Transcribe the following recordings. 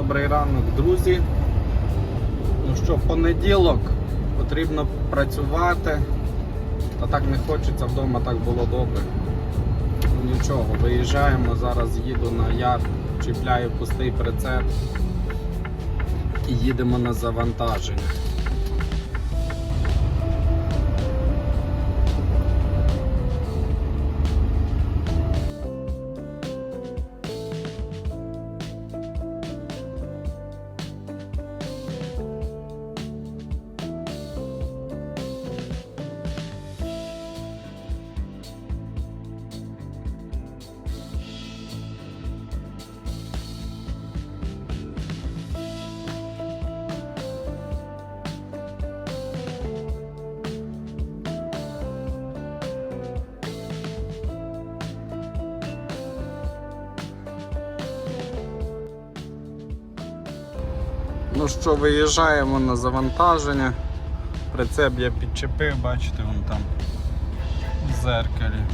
Добрий ранок, друзі. Ну що, понеділок потрібно працювати. Та так не хочеться, вдома так було добре. Ну нічого, виїжджаємо, зараз їду на яр, чіпляю пустий прицеп і їдемо на завантаження. Ну що, виїжджаємо на завантаження. Прицеп я підчепив, бачите, вон там в зеркалі.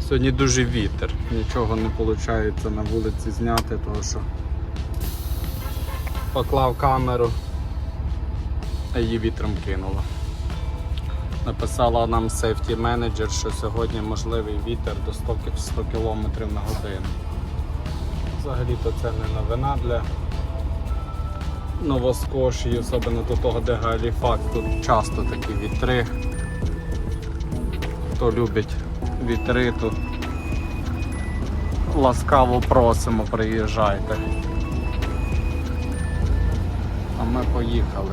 Сьогодні дуже вітер, нічого не виходить на вулиці зняти, тому що поклав камеру, а її вітром кинуло. Написала нам сейфті менеджер, що сьогодні можливий вітер до 100 100 км на годину. Взагалі-то це не новина для Новоскошії, особливо до того, де Галіфак, тут часто такі вітри. Хто любить вітри, тут ласкаво просимо, приїжджайте. А ми поїхали.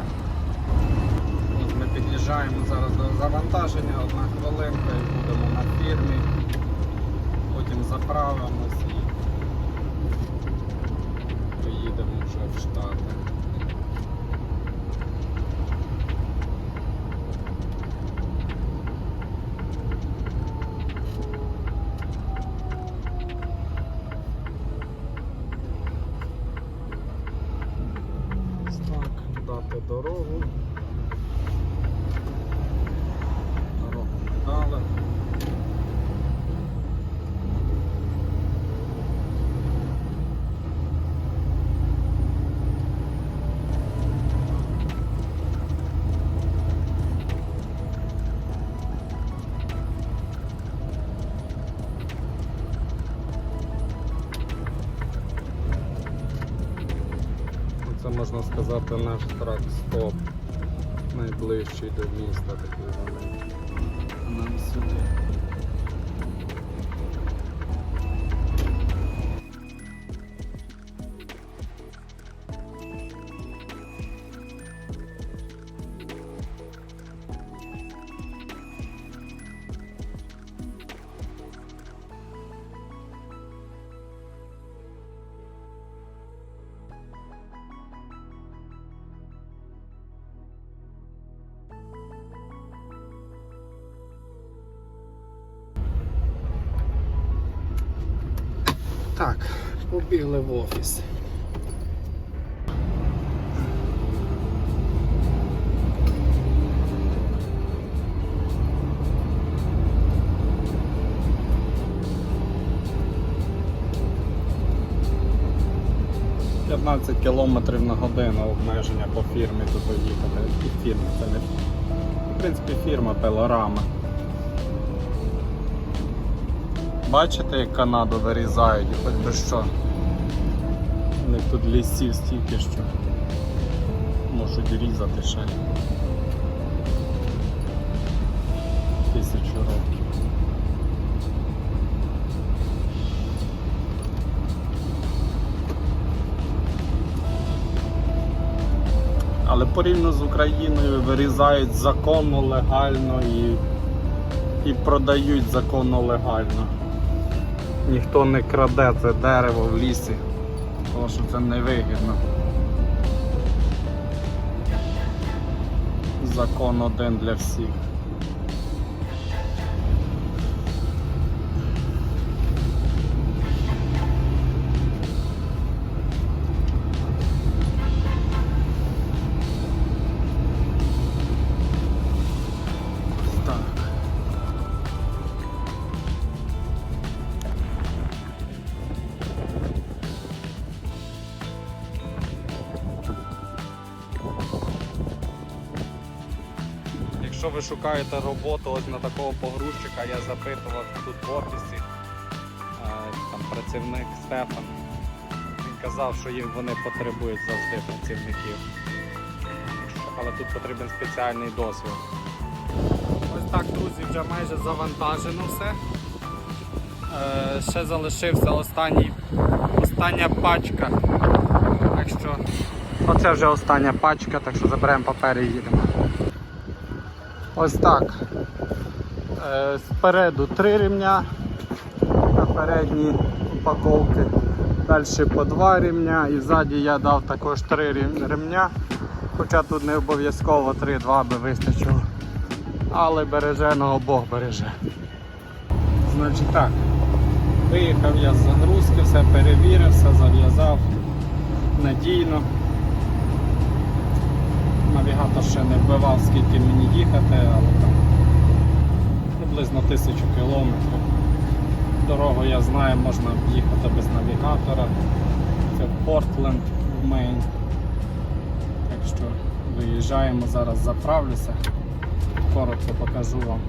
Ми під'їжджаємо зараз до завантаження, одна хвилинка і будемо на фірмі. Потім заправимось і поїдемо вже в Штати. Дорогу Це можна сказати наш трак стоп найближчий до міста такий. Нам сюди. Так, побігли в офіс. Кілометрів на годину обмеження по фірмі тут доїхати. І фірма, це не в принципі фірма Пелорама. Бачите, як Канаду вирізають, і хоч би що. У них тут лісів стільки що можуть різати ще тисячу років. Але порівняно з Україною вирізають законно, легально і і продають законно легально. Ніхто не краде це дерево в лісі, тому що це невигідно. Закон один для всіх. Якщо ви шукаєте роботу ось на такого погрузчика, я запитував тут в офісі, е, там працівник Стефан. Він казав, що їм вони потребують завжди працівників. Але тут потрібен спеціальний досвід. Ось так, друзі, вже майже завантажено все. Е, ще залишився останній, остання пачка. Так що оце вже остання пачка, так що заберемо папер і їдемо. Ось так. Е, спереду три ремня на передній упаковці. Далі по два ремня і ззаді я дав також три рем- ремня. Хоча тут не обов'язково 3-2 би вистачило. Але береженого Бог береже. Значить так. Виїхав я з загрузки, все перевірив, все зав'язав надійно. Навігатор ще не вбивав, скільки мені їхати, але там приблизно тисячу кілометрів. Дорогу я знаю, можна їхати без навігатора. Це Портленд в Мейн. Так що виїжджаємо, зараз заправлюся. Коротко покажу вам.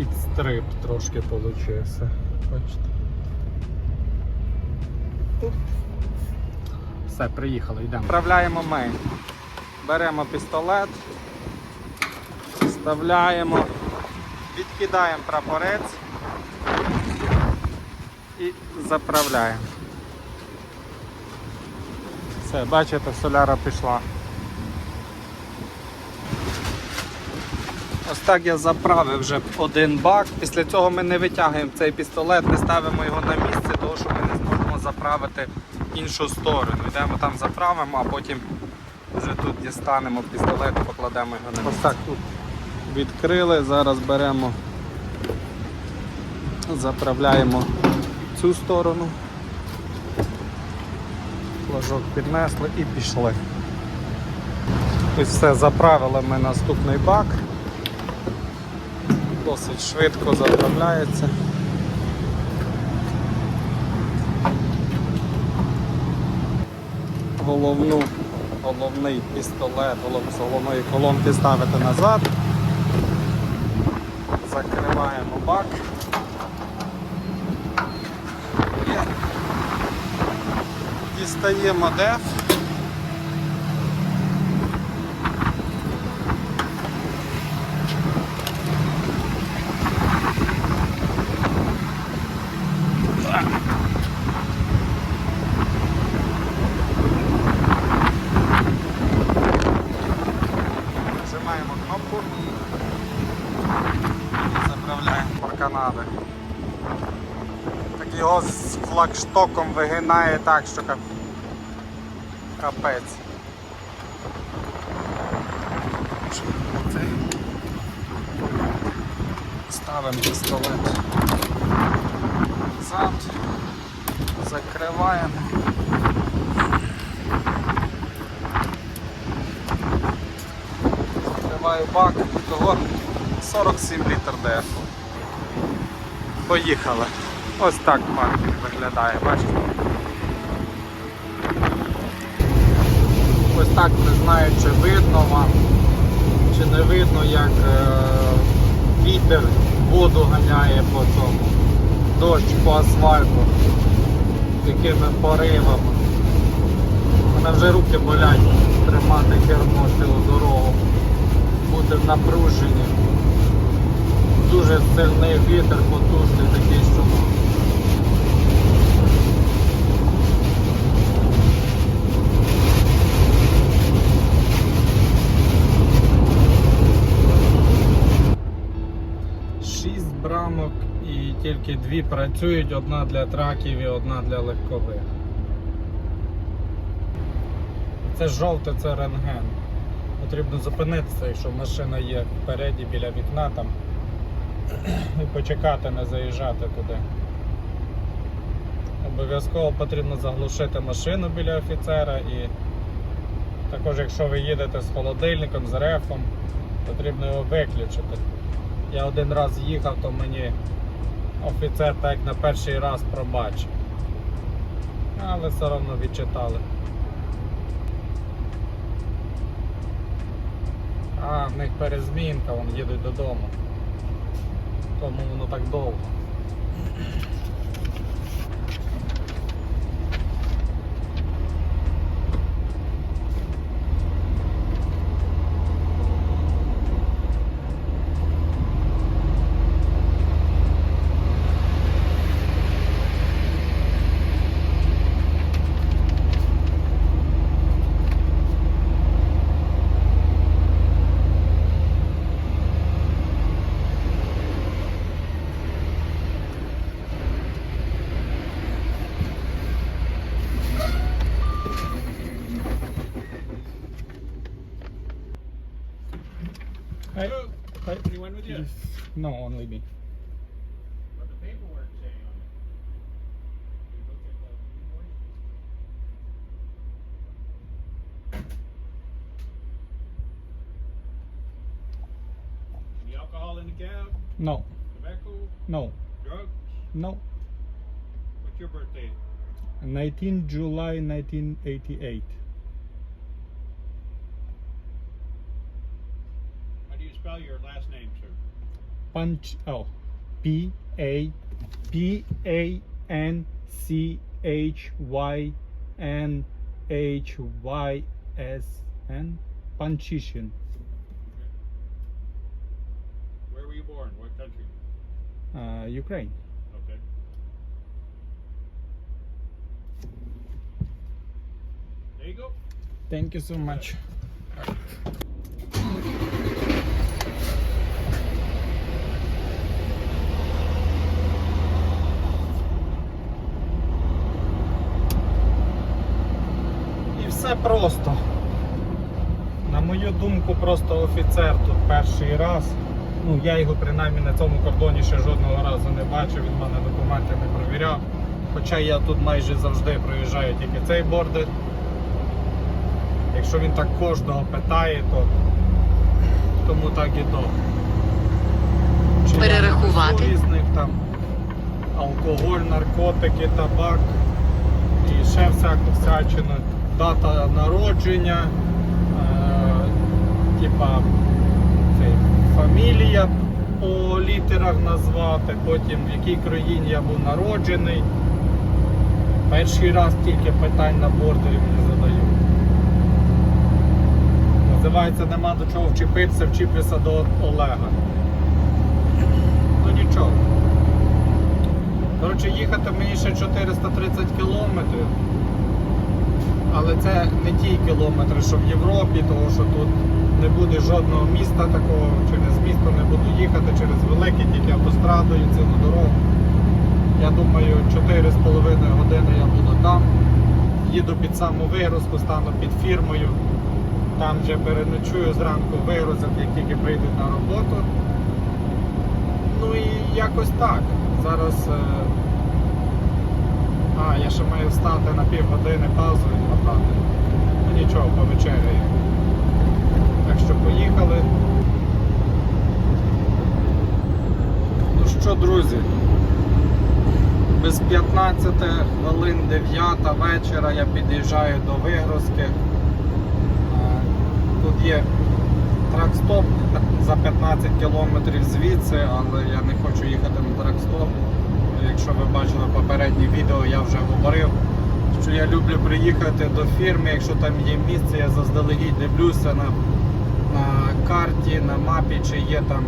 Підстриб трошки получився. Бачите. Все, приїхали, йдемо. Вправляємо мейн. Беремо пістолет, вставляємо, відкидаємо прапорець і заправляємо. Все, бачите, соляра пішла. Ось так я заправив вже один бак. Після цього ми не витягуємо цей пістолет, не ставимо його на місце, тому що ми не зможемо заправити іншу сторону. Йдемо там заправимо, а потім вже тут дістанемо пістолет і покладемо його на місце. Ось так тут відкрили, зараз беремо, заправляємо цю сторону. Флажок піднесли і пішли. Ось все, заправили ми наступний бак. Досить швидко заправляється. Головну, головний пістолет, з головної колонки ставити назад. Закриваємо бак. Дістаємо деф. Заправляємо. Так його з флагштоком вигинає так, що кап- капець. Ставимо пістолет назад, закриваємо. Закриваю бак, того 47 літр дефу. Поїхали. Ось так паркінг виглядає, бачите? Ось так не знаю, чи видно вам, чи не видно, як е, вітер воду ганяє по цьому, дощ по асфальту, такими поривами. У мене вже руки болять тримати кермо цілу дорогу, бути в напруженні. Дуже сильний вітер, потужний такий, що Шість брамок і тільки дві працюють, одна для траків і одна для легкових. Це жовте, це рентген. Потрібно зупинитися, якщо машина є впереді біля вікна там і почекати, не заїжджати туди. Обов'язково потрібно заглушити машину біля офіцера і також, якщо ви їдете з холодильником, з рефом, потрібно його виключити. Я один раз їхав, то мені офіцер так на перший раз пробачив. Але все одно відчитали. А, в них перезмінка, вони їдуть додому. Тому воно так довго. No, only me. What the paperwork say on it? You look at the? Any alcohol in the cab? No, Tobacco? no, Drugs? no. What's your birthday? 19 July 1988. Punch. Oh, P A P A N C H Y N H Y S N. Panchishin. Where were you born? What country? Uh, Ukraine. Okay. There you go. Thank you so much. Все просто. На мою думку, просто офіцер тут перший раз. Ну, я його принаймні на цьому кордоні ще жодного разу не бачив, він мене документи не провіряв. Хоча я тут майже завжди проїжджаю тільки цей бордер. Якщо він так кожного питає, то тому так і до. Чи Перерахувати. різних там алкоголь, наркотики, табак і ще всяку всячину. Дата народження, е, типа фамілія по літерах назвати, потім в якій країні я був народжений. Перший раз тільки питань на бордері мені задають. Називається нема до чого вчепитися, вчіпися до Олега. Ну нічого. Коротше, їхати мені ще 430 кілометрів. Але це не ті кілометри, що в Європі, тому що тут не буде жодного міста такого, через місто не буду їхати, через велике, тільки автострадою, цілу дорогу. Я думаю, 4,5 години я буду там. Їду під саму вигрузку, стану під фірмою. Там вже переночую зранку вигрузять, як тільки прийдуть на роботу. Ну і якось так. Зараз. е, А, я ще маю встати на півгодини паузу відмотати. Ну нічого, повечеряю. Так що поїхали. Ну що, друзі, без 15 хвилин 9 вечора я під'їжджаю до вигрузки. Е, Тут є тракстоп за 15 кілометрів звідси, але я не хочу їхати на тракстоп. Якщо ви бачили попереднє відео, я вже говорив, що я люблю приїхати до фірми, якщо там є місце, я заздалегідь дивлюся на, на карті, на мапі, чи є там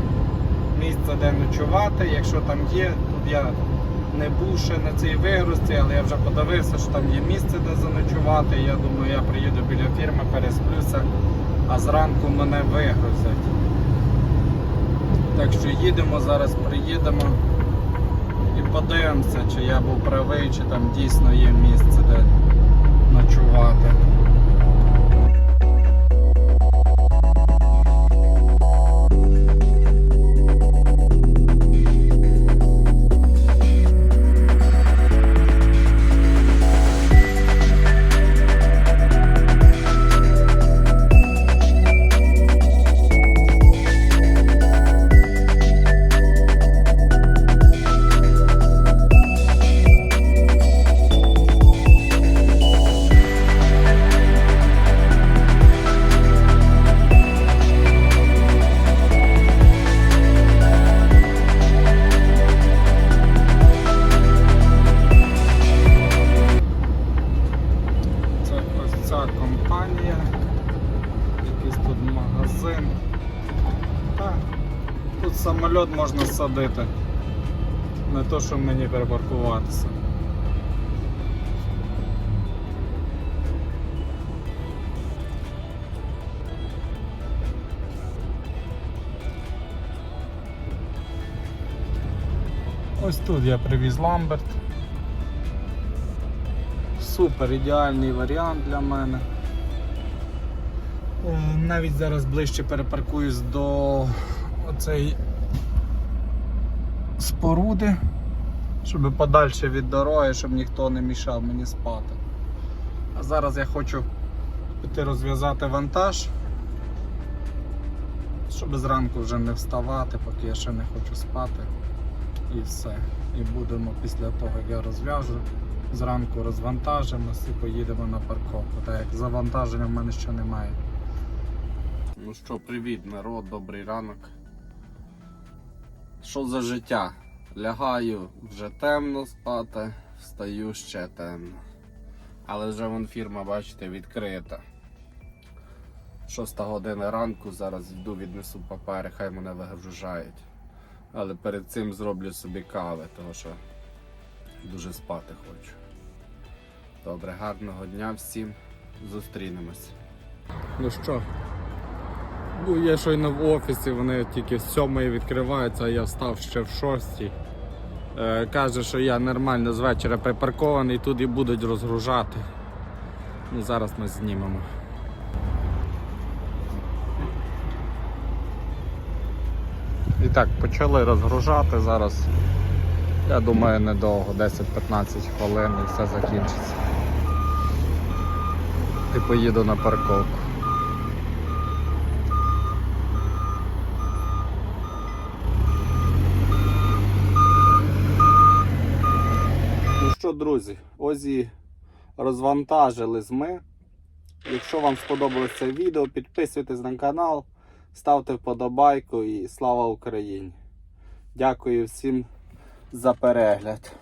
місце, де ночувати. Якщо там є, тут я не був ще на цій вигрузці, але я вже подивився, що там є місце, де заночувати. Я думаю, я приїду біля фірми, пересплюся, а зранку мене вигрузять. Так що їдемо, зараз приїдемо подивимося, чи я був правий, чи там дійсно є місце, де ночувати. Садити. Не то, що мені перепаркуватися. Ось тут я привіз Ламберт. Супер ідеальний варіант для мене. Е, Навіть зараз ближче перепаркуюсь до оцеї споруди, щоб подальше від дороги, щоб ніхто не мішав мені спати. А зараз я хочу піти розв'язати вантаж, щоб зранку вже не вставати, поки я ще не хочу спати. І все. І будемо після того, як я розв'яжу, зранку розвантажимося і поїдемо на парковку. Так як завантаження в мене ще немає. Ну що, привіт, народ, добрий ранок. Що за життя? Лягаю вже темно спати, встаю ще темно. Але вже вон фірма, бачите, відкрита. Шоста година ранку, зараз йду, віднесу папери, хай мене вигружають. Але перед цим зроблю собі кави, тому що дуже спати хочу. Добре, гарного дня всім. Зустрінемось. Ну що, ну я щойно в офісі, вони тільки з сьомої відкриваються, а я встав ще в шостій. Е, каже, що я нормально з вечора припаркований, тут і будуть розгружати. Ну, зараз ми знімемо. І так, почали розгружати зараз. Я думаю, недовго, 10-15 хвилин і все закінчиться. І поїду на парковку. Що, друзі, ось і розвантажились ми. Якщо вам сподобалося це відео, підписуйтесь на канал, ставте вподобайку і слава Україні! Дякую всім за перегляд.